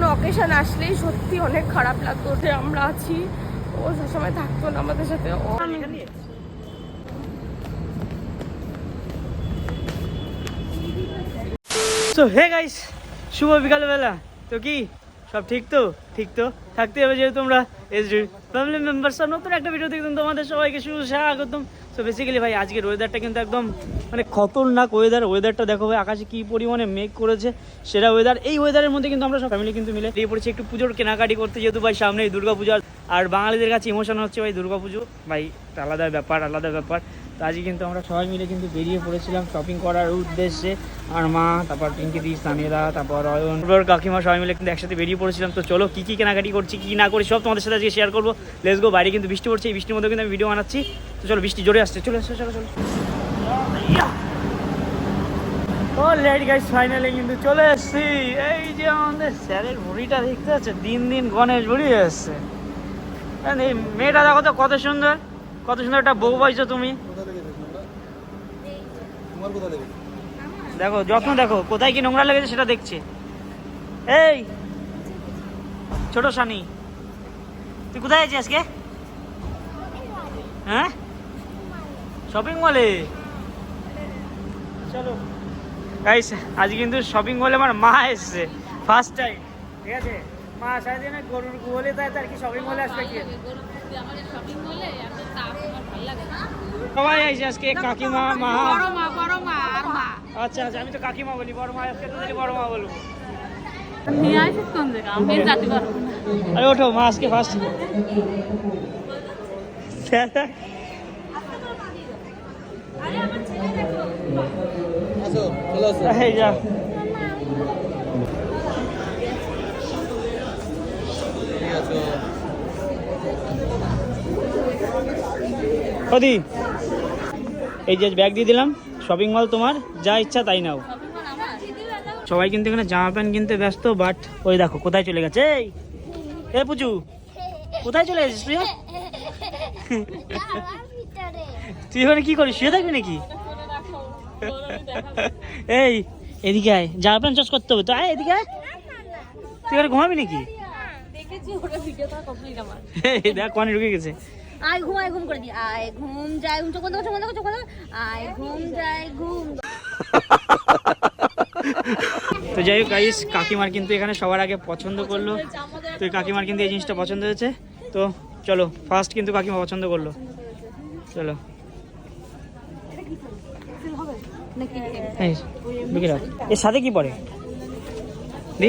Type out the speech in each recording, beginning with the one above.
কোনো অকেশান আসলেই সত্যি অনেক খারাপ লাগতো যে আমরা আছি। ও সবসময় থাকতো না আমাদের সাথে। ও তো হে গাইস শুভ বিকালবেলা। তো কি? সব ঠিক তো? ঠিক তো? থাকতে হবে যেহেতু তোমরা এসডি ফ্যামিলি মেম্বার্স আর নতুন একটা ভিডিও দেখুন তোমাদের সবাইকে সুস্বাগতম। স্বাগতম তো বেসিক্যালি ভাই, আজকের ওয়েদারটা কিন্তু একদম মানে খতরনাক ওয়েদার ওয়েদারটা দেখো ভাই, আকাশে কী পরিমাণে মেঘ করেছে, সেরা ওয়েদার এই ওয়েদারের মধ্যে কিন্তু আমরা সব ফ্যামিলি কিন্তু মিলে দিয়ে পড়েছি একটু পুজোর কেনাকাটি করতে, যেহেতু ভাই সামনেই দুর্গাপূজা আর বাঙালিদের কাছে ইমোশন হচ্ছে ভাই দুর্গাপুজো। ভাই আলাদা ব্যাপার আলাদা ব্যাপার। তো আজকে কিন্তু আমরা সবাই মিলে কিন্তু বেরিয়ে পড়েছিলাম শপিং করার উদ্দেশ্যে। আর মা, তারপর পিঙ্কি দি সানিরা তারপর অয়ন কাকিমা সবাই মিলে কিন্তু একসাথে বেরিয়ে পড়েছিলাম। তো চলো, কী কী কেনাকাটি করছি, কী না করি, সব তোমাদের সাথে আজকে শেয়ার করব। লেস গো বাইরে কিন্তু বৃষ্টি পড়ছে, এই বৃষ্টির মধ্যে কিন্তু আমি ভিডিও বানাচ্ছি। তো চলো, বৃষ্টি জোরে আসছে। চলো আসছে চলো চলো। লেট গাইস ফাইনালি কিন্তু চলে এই যে আমাদের স্যারের ভুড়িটা দেখতে দিন দিন গণেশ এই মেয়েটা দেখো তো, কত সুন্দর কত সুন্দর একটা বউ পাইছো তুমি। দেখো, যত্ন দেখো, কোথায় কি নোংরা লেগেছে সেটা দেখছে। এই, ছোট সানি তুই কোথায় আছিস আজকে? হ্যাঁ? শপিং মলে চলো। গাইস আজ কিন্তু শপিং মলে আমার মা এসছে ফার্স্ট টাইম ঠিক আছে? মা সারাদিনে গরুর গোলে তাই তার কি শপিং মলে আসবে কি? সবাই আইসে আজকে কাকিমা মা। আচ্ছা আচ্ছা আমি তো কাকিমা বলি বড় মা আজকে তো দেখি বড় মা বলব আরে ওঠো মা আজকে ফার্স্ট আসো চলো এই যা। কদি এই যে ব্যাগ দিয়ে দিলাম শপিং মল তোমার যা ইচ্ছা তাই নাও। সবাই কিন্তু এখানে জামা প্যান্ট কিনতে ব্যস্ত বাট ওই দেখো কোথায় চলে গেছে? এই এ পুচু কোথায় চলে গেছিস তুই তুই এখানে কি করিস শুয়ে থাকবি নাকি? এই এদিকে আয় জামা প্যান্ট চাষ করতে হবে তো আয় এদিকে আয়। তুই এখানে ঘুমাবি নাকি? দেখ কনে ঢুকে গেছে। আয় ঘুম আয় ঘুম করে দি। আয় ঘুম যায় ঘুম। চোখ বন্ধ কর, চোখ বন্ধ চোখ বন্ধ আয় ঘুম যায় ঘুম। তো যাই হোক গাইস কাকিমার কিন্তু এখানে সবার আগে পছন্দ করল। তো কাকিমার কিন্তু এই জিনিসটা পছন্দ হয়েছে। তো চলো ফার্স্ট কিন্তু কাকিমা পছন্দ করল। চলো। এই, দেখে রাখ। এর সাথে কি পরে? দি।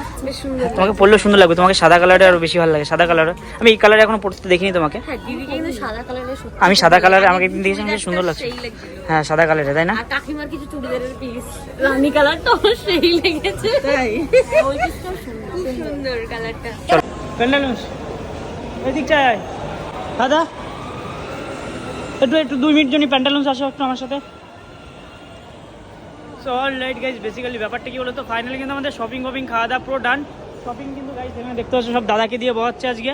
তোমাকে পরলেও সুন্দর লাগবে তোমাকে সাদা কালারটা আরও বেশি ভালো লাগে সাদা কালার আমি এই কালারে এখনও পড়তে দেখিনি তোমাকে। হ্যাঁ সাদা কালারের আমি সাদা কালারে আমাকে একদিন দেখেছি আমাকে সুন্দর লাগছে। হ্যাঁ সাদা কালারে তাই না? আর কাকিমার কিছু চুড়িদারের পিস রানী কালার তো সেই লেগেছে। তাই? সুন্দর কালারটা। চলো। প্যান্ডালুস দাদা একটু একটু দুই মিনিট জন্য প্যান্ডালুস আসো একটু আমার সাথে। So all right guys basically ব্যাপারটা কি বলতো? ফাইনালি কিন্তু আমাদের শপিং ফপিং খাওয়া দাওয়া পুরো ডান শপিং কিন্তু গাইজ এখানে দেখতে পাচ্ছ সব দাদাকে দিয়ে বসাচ্ছে আজকে।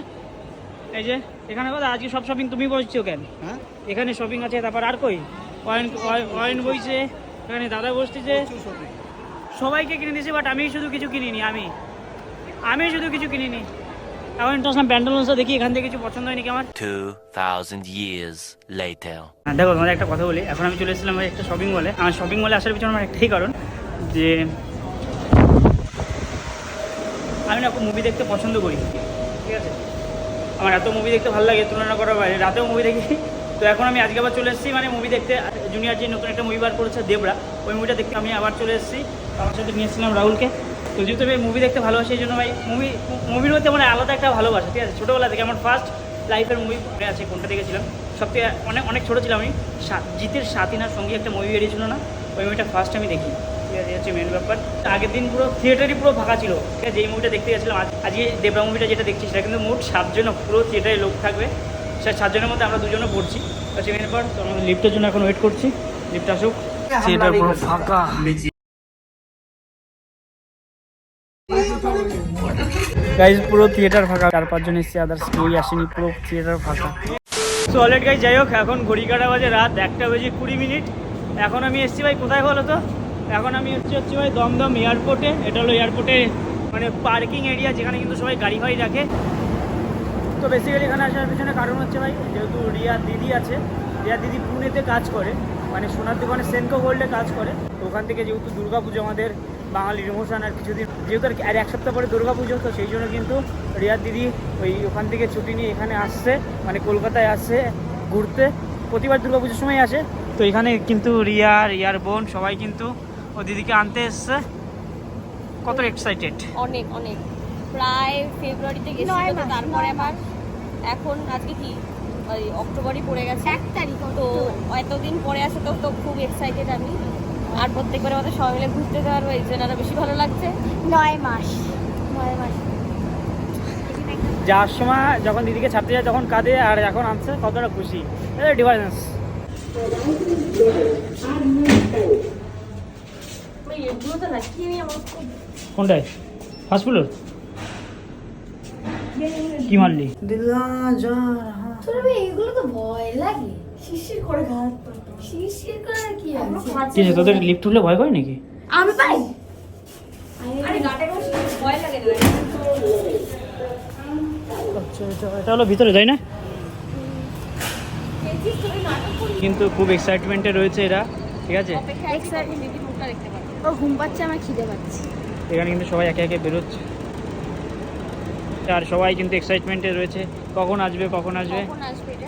এই যে এখানে কথা আজকে সব শপিং তুমি বসছো কেন? হ্যাঁ? এখানে শপিং আছে তারপর আর কই? অয়েন অয়েন বইছে এখানে দাদা বসতেছে। সবাইকে কিনে দিয়েছি বাট আমি শুধু কিছু কিনিনি আমি। আমি শুধু কিছু কিনিনি। এখন একটু আসলাম দেখি এখান থেকে কিছু পছন্দ হয়নি কি আমার। 2,000 years later. হ্যাঁ দেখো তোমাদের একটা কথা বলি। এখন আমি চলে এসেছিলাম একটা শপিং মলে আমার শপিং মলে আসার পিছনে আমার একটাই কারণ যে আমি না মুভি দেখতে পছন্দ করি ঠিক আছে? আমার এত মুভি দেখতে ভালো লাগে তুলনা করার বাইরে। রাতেও মুভি দেখি। তো এখন আমি আজকে আবার চলে এসেছি মানে মুভি দেখতে। জুনিয়র যে নতুন একটা মুভি বার করেছে দেবরা ওই মুভিটা দেখতে আমি আবার চলে এসেছি। আমার সাথে নিয়ে এসেছিলাম রাহুলকে। তো যেহেতু আমি মুভি দেখতে ভালোবাসি, এই জন্য ভাই মুভি মুভির মধ্যে মানে আলাদা একটা ভালোবাসা, ঠিক আছে? ছোটোবেলা থেকে আমার ফার্স্ট লাইফের মুভি মনে আছে, কোনটা দেখেছিলাম? সব থেকে অনেক অনেক ছোটো ছিলাম আমি। জিতের সাথী না সঙ্গী একটা মুভি বেরিয়েছিল না? ওই মুভিটা ফার্স্ট আমি দেখি। ঠিক আছে হচ্ছে মেন ব্যাপার। আগের দিন পুরো থিয়েটারই পুরো ফাঁকা ছিল। ঠিক আছে, যেই মুভিটা দেখতে গেছিলাম আজকে দেবরা মুভিটা যেটা দেখছি, সেটা কিন্তু মোট সাতজন পুরো থিয়েটারে লোক থাকবে। সে সাতজনের মধ্যে আমরা দুজনে পড়ছি। হচ্ছে মেন ব্যাপার, তো আমরা লিফটের জন্য এখন ওয়েট করছি। লিফট আসুক। থিয়েটার পুরো ফাঁকা। গাইজ পুরো থিয়েটার ফাঁকা। চার পাঁচজন এসছে আদার্স কেউই আসেনি, পুরো থিয়েটার ফাঁকা। সো অলরেড গাইজ যাই হোক, এখন ঘড়ি কাটা বাজে রাত একটা বেজে কুড়ি মিনিট। এখন আমি এসছি ভাই, কোথায় বলো তো? এখন আমি হচ্ছে হচ্ছে ভাই দমদম এয়ারপোর্টে। এটা হলো এয়ারপোর্টে মানে পার্কিং এরিয়া যেখানে কিন্তু সবাই গাড়ি ফাড়ি রাখে। তো বেসিক্যালি এখানে আসার পিছনে কারণ হচ্ছে ভাই, যেহেতু রিয়া দিদি আছে, রিয়া দিদি পুনেতে কাজ করে মানে সোনার দোকানে সেনকো গোল্ডে কাজ করে। তো ওখান থেকে যেহেতু দুর্গা পুজো আমাদের বাঙালির ইমোশন আর কিছুদিন যেহেতু আর কি- আর এক সপ্তাহ পরে দুর্গা পুজো তো সেই জন্য কিন্তু রিয়ার দিদি ওই ওখান থেকে ছুটি নিয়ে এখানে আসছে মানে কলকাতায় আসছে ঘুরতে। প্রতিবার দুর্গা পুজোর সময় আসে। তো এখানে কিন্তু রিয়া রিয়ার বোন সবাই কিন্তু ও দিদিকে আনতে এসছে। কত এক্সাইটেড অনেক অনেক। প্রায় ফেব্রুয়ারিতে তো তারপরে আবার এখন আজকে কি? ওই অক্টোবরই পড়ে গেছে। এক তারিখ তো এতদিন পরে আসে তো তো খুব এক্সাইটেড আমি। আর প্রত্যেকবার আমাদের সবাই মিলে ঘুরতে যেতে পারব এই জন্য আরও বেশি ভালো লাগছে। নয় মাস। নয় মাস। যাওয়ার সময় যখন দিদিকে ছাড়তে যায় তখন কাঁদে আর এখন আনছে কতটা খুশি। ডিফারেন্স কোনটায়? ফার্স্ট ফ্লোর কি মারলি? তোর এগুলো তো ভয় লাগে। শিশির করে ঘাত শিশির করে কি আছে? কি তোদের লিফট উঠলে ভয় করে নাকি? আমি পাই আরে। গাটে ভয় লাগে না? এটা হলো ভিতরে তাই না কিন্তু খুব এক্সাইটমেন্টে রয়েছে এরা ঠিক আছে? ঘুম পাচ্ছে আমার খিদে পাচ্ছে। এখানে কিন্তু সবাই একে একে বেরোচ্ছে। আর সবাই কিন্তু এক্সাইটমেন্টে রয়েছে। কখন আসবে কখন আসবে?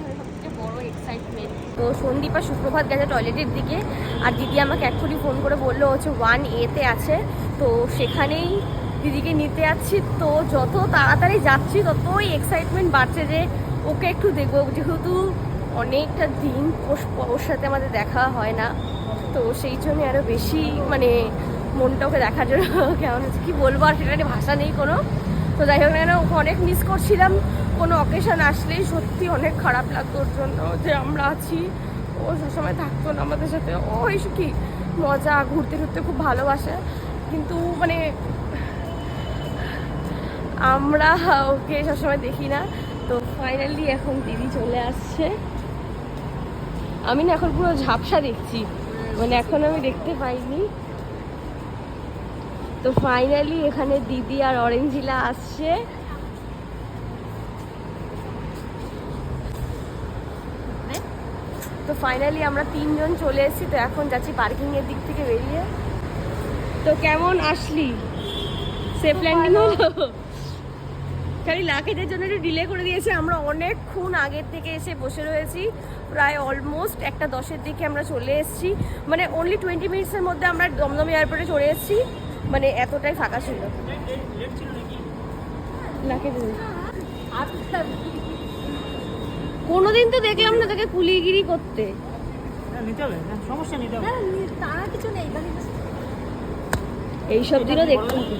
হলো বড় এক্সাইটমেন্ট তো সন্দীপ আর সুপ্রভাত গেছে টয়লেটের দিকে। আর দিদি আমাকে এক্ষুনি ফোন করে বলল হচ্ছে ওয়ান এতে আছে। তো সেখানেই দিদিকে নিতে যাচ্ছি। তো যত তাড়াতাড়ি যাচ্ছি, ততই এক্সাইটমেন্ট বাড়ছে যে ওকে একটু দেখব। যেহেতু অনেকটা দিন ওর সাথে আমাদের দেখা হয় না। তো সেই জন্য আরও বেশি মানে মনটা ওকে দেখার জন্য কেমন হচ্ছে, কী বলব আর সেটা ভাষা নেই কোনো। তো যাই হোক না ওকে অনেক মিস করছিলাম। কোনো অকেশন আসলেই সত্যি অনেক খারাপ লাগতো ওর জন্য যে আমরা আছি। ও সবসময় থাকতো না আমাদের সাথে। ও এসব কি মজা, ঘুরতে ঘুরতে খুব ভালোবাসে। কিন্তু মানে আমরা ওকে সবসময় দেখি না। তো ফাইনালি এখন দিদি চলে আসছে। আমি না এখন পুরো ঝাপসা দেখছি। মানে এখন আমি দেখতে পাইনি। তো ফাইনালি এখানে দিদি আর অরেঞ্জিলা আসছে। তো ফাইনালি আমরা তিনজন চলে এসেছি তো এখন যাচ্ছি পার্কিং এর দিক থেকে বেরিয়ে। তো কেমন আসলি? সেফ ল্যান্ডিং হলো? খালি লাকেজের জন্য একটু ডিলে করে দিয়েছে। আমরা অনেকক্ষণ আগের থেকে এসে বসে রয়েছি। প্রায় অলমোস্ট একটা দশের দিকে আমরা চলে এসেছি। মানে অনলি টোয়েন্টি মিনিটসের মধ্যে আমরা দমদম এয়ারপোর্টে চলে এসেছি। মানে এতটাই ফাঁকা ছিল। কোনোদিন তো দেখলাম না তোকে কুলিগিরি করতে। হ্যাঁ, কিছু নেই এইসব দিনও দেখতে হবে।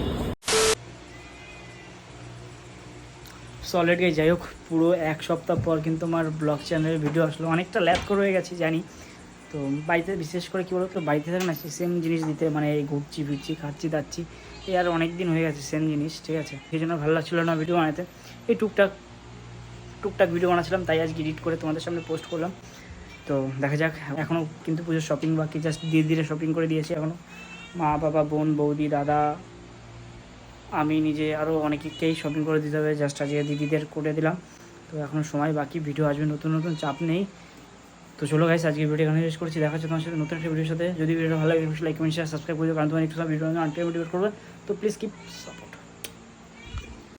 সলিড গাই যাই হোক পুরো এক সপ্তাহ পর কিন্তু আমার ব্লগ চ্যানেলের ভিডিও আসলো। অনেকটা ল্যাপ করে হয়ে গেছি জানি। তো বাড়িতে বিশেষ করে কী বলতো, বাড়িতে থাকে না সেম জিনিস দিতে মানে এই ঘুরছি ফিরছি, খাচ্ছি দাচ্ছি, এই আর অনেক দিন হয়ে গেছে সেম জিনিস, ঠিক আছে? সেই জন্য ভালো লাগছিল না ভিডিও বানাতে। এই টুকটাক টুকটাক ভিডিও বানাচ্ছিলাম তাই আজকে এডিট করে তোমাদের সামনে পোস্ট করলাম। তো দেখা যাক এখনও কিন্তু পুজোর শপিং বাকি জাস্ট ধীরে ধীরে শপিং করে দিয়েছি এখনও মা, বাবা, বোন, বৌদি, দাদা, আমি, নিজে আরও অনেকেই শপিং করে দিতে হবে জাস্ট আজকে দিদিদের করে দিলাম। তো এখনও সময় বাকি ভিডিও আসবে নতুন নতুন, চাপ নেই। তো চলো গাইস আজকে ভিডিও এখানে শেষ করছি। দেখা হচ্ছে তোমার সাথে নতুন একটা ভিডিওর সাথে। যদি ভিডিওটা ভালো লাগে লাইক কমেন্ট শেয়ার সাবস্ক্রাইব করে কারণ তোমার একটু ভিডিও আনকে মোটিভেট করবে। তো প্লিজ কিপ সাপোর্ট